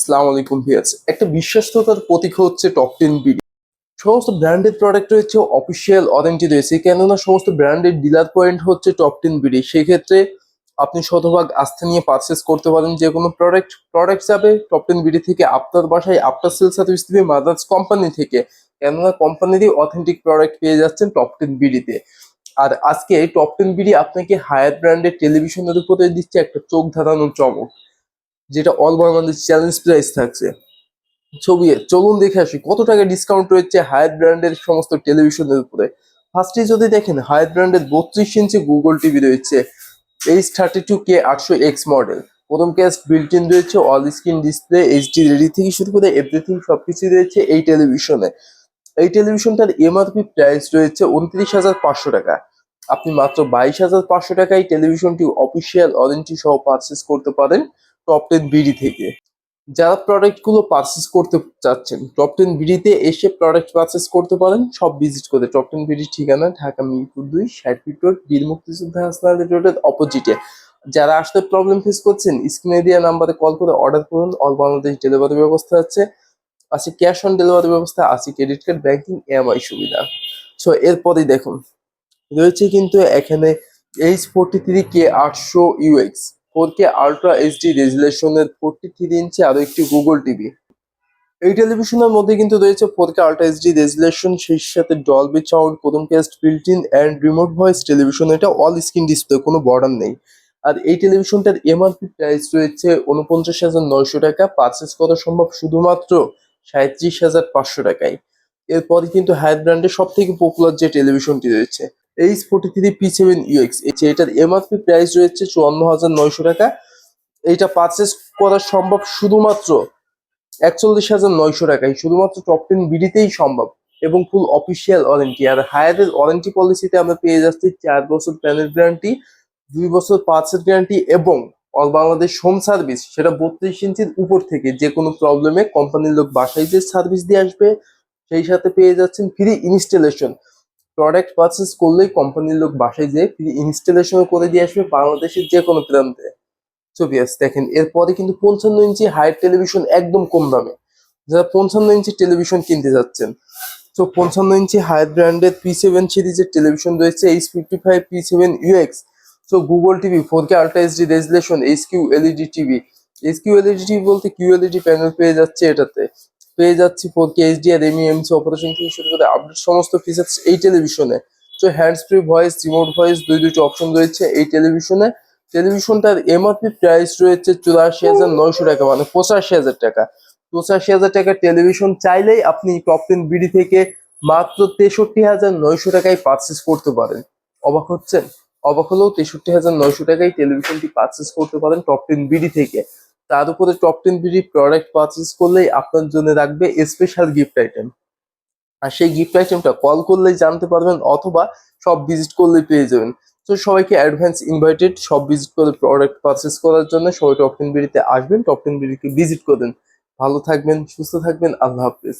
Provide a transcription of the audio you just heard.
আসসালামু আলাইকুম ভিয়াস একটা বিশ্বস্ততার প্রতীক হচ্ছে টপ টেন বিডি সমস্ত ব্র্যান্ডেড প্রোডাক্ট রয়েছে অফিসিয়াল ওয়ারেন্টি রয়েছে, কেননা সমস্ত ব্র্যান্ডেড ডিলার পয়েন্ট হচ্ছে টপ টেন বিডি সেক্ষেত্রে আপনি শতভাগ আস্থা নিয়ে পারচেস করতে পারেন যে কোনো প্রোডাক্ট প্রোডাক্ট যাবে টপ টেন বিডি থেকে আপনার বাসায় আফটার সেল সার্ভিস দিবে মাদার্স কোম্পানি থেকে। কেননা কোম্পানিরই অথেন্টিক প্রোডাক্ট পেয়ে যাচ্ছেন টপ টেন বিডিতে আর আজকে টপ টেন বিডি আপনাকে হায়ার ব্র্যান্ডের টেলিভিশনের উপরে দিচ্ছে একটা চোখ ধাঁধানো চমক। যেটা অল বাংলাদেশ চ্যালেঞ্জ প্রাইস থাকছে। ছবি, চলুন দেখে আসি, কত টাকা ডিসকাউন্ট রয়েছে হায়ার ব্র্যান্ডের সমস্ত টেলিভিশনের উপরে? ফার্স্টে যদি দেখেন হায়ার ব্র্যান্ডের বত্রিশ ইঞ্চি গুগল টিভি রয়েছে এইচ থার্টি টু কে আটশো এক্স মডেল প্রথম ক্যাশ বিল্ট ইন রয়েছে all screen display HD ready থেকে শুরু করে এভরিথিং সবকিছু রয়েছে এই টেলিভিশনে এই টেলিভিশনটার এমআরপি প্রাইস রয়েছে উনত্রিশ হাজার পাঁচশো টাকা। আপনি মাত্র বাইশ হাজার পাঁচশো টাকায় টেলিভিশনটি অফিসিয়াল ওয়ারেন্টি সহ পারচেস করতে পারেন। টপ টেন বিডি থেকে। যারা প্রোডাক্টগুলো পারচেস করতে চাচ্ছেন টপ টেন বিডিতে এসে প্রোডাক্ট পারচেস করতে পারেন, সব ভিজিট করে টপ টেন বিডির ঠিকানা ঢাকা মিরপুর দুই, ষাট ফিট রোড, বীর মুক্তিযোদ্ধা হাসনাল রোডের অপোজিটে যারা আসতে প্রবলেম ফেস করছেন স্ক্রিনে দেওয়া নাম্বারে কল করে অর্ডার করুন। অল বাংলাদেশ ডেলিভারি ব্যবস্থা আছে। আছে ক্যাশ অন ডেলিভারি ব্যবস্থা, আছে ক্রেডিট কার্ড ব্যাংকিং ইএমআই সুবিধা। সো এরপরেই দেখুন। রয়েছে কিন্তু এখানে এইচ ফোরটি থ্রি কে আটশো UX four K ultra HD রেজুলেশনের forty three inch আরও একটি গুগল টিভি। এই টেলিভিশনের মধ্যে কিন্তু রয়েছে four K ultra HD resolution, সেই সাথে ডলবি সাউন্ড, প্রথম built in and remote voice television এটা অল স্ক্রিন ডিসপ্লে কোনো বর্ডার নেই। আর এই টেলিভিশনটার এমআরপি প্রাইস রয়েছে উনপঞ্চাশ হাজার নয়শো টাকা পারচেস করা সম্ভব শুধুমাত্র সাঁত্রিশ হাজার পাঁচশো টাকায়। এরপরে কিন্তু হায়ার ব্র্যান্ডের সব থেকে পপুলার যে টেলিভিশনটি রয়েছে H forty three P seven UX এটার এমআরপি প্রাইস রয়েছে চুয়ান্ন হাজার নয়শো টাকা। এইটা পারচেস করা সম্ভব শুধুমাত্র একচল্লিশ হাজার নয়শো টাকায়। শুধুমাত্র টপ টেন বিডিতেই সম্ভব। এবং ফুল অফিসিয়াল ওয়ারেন্টি আর হায়ারের ওয়ারেন্টি পলিসিতে আমরা পেয়ে যাচ্ছি চার বছর প্যানেল গ্যারান্টি দুই বছর পাঁচের গ্যারান্টি এবং অল বাংলাদেশ হোম সার্ভিস সেটা বত্রিশ ইঞ্চির উপর থেকে যে কোনো প্রবলেমে কোম্পানির লোক বাসায় যে সার্ভিস দিয়ে আসবে, সেই সাথে পেয়ে যাচ্ছেন ফ্রি ইনস্টলেশন প্রোডাক্ট পারচেস করলেই কোম্পানির লোক বাসায় যেয়ে ইনস্টলেশন করে দিয়ে আসবে বাংলাদেশের যে কোনো প্রান্তে। ছবি আছে দেখেন, এরপরে কিন্তু পঞ্চান্ন ইঞ্চি হাইট টেলিভিশন একদম কম দামে। যারা পঞ্চান্ন ইঞ্চি টেলিভিশন কিনতে যাচ্ছেন তো পঞ্চান্ন ইঞ্চি হায়ার ব্র্যান্ডের পি সেভেন সিরিজের টেলিভিশন রয়েছে H fifty five P seven UX so Google TV four K ultra HD resolution H Q LED TV H Q LED TV বলতে কিউ এলইডি প্যানেল পেয়ে যাচ্ছে এটাতে। পেয়ে যাচ্ছি ফোর কে এইচডি আর MEMC operation থেকে শুরু করে আপডেট সমস্ত ফিচার্স এই টেলিভিশনে তো hands free voice remote voice দুই দুইটি অপশন রয়েছে এই টেলিভিশনে টেলিভিশনটার এমআরপি প্রাইস রয়েছে চুরাশি হাজার নয়শো টাকা মানে পঁচাশি হাজার টাকা। পঁচাশি হাজার টাকা টেলিভিশন চাইলেই আপনি টপ টেন বিডি থেকে মাত্র তেষট্টি হাজার নয়শো টাকায় পারচেস করতে পারেন। অবাক হচ্ছেন? অবাক হলেও তেষট্টি হাজার নয়শো টাকায় টেলিভিশনটি পারচেস করতে পারেন টপ টেন বিডি থেকে। তার উপরে top ten BD product purchase করলেই আপনার জন্য রাখবে স্পেশাল গিফট আইটেম আর সেই গিফট আইটেমটা কল করলেই জানতে পারবেন অথবা সব ভিজিট করলেই পেয়ে যাবেন। তো সবাইকে অ্যাডভান্স ইনভাইটেড সব ভিজিট করে প্রোডাক্ট পারচেস করার জন্য সবাই টপ টেন বিডিতে আসবেন টপ টেন বিডিকে ভিজিট করবেন। ভালো থাকবেন, সুস্থ থাকবেন, আল্লাহ হাফিজ।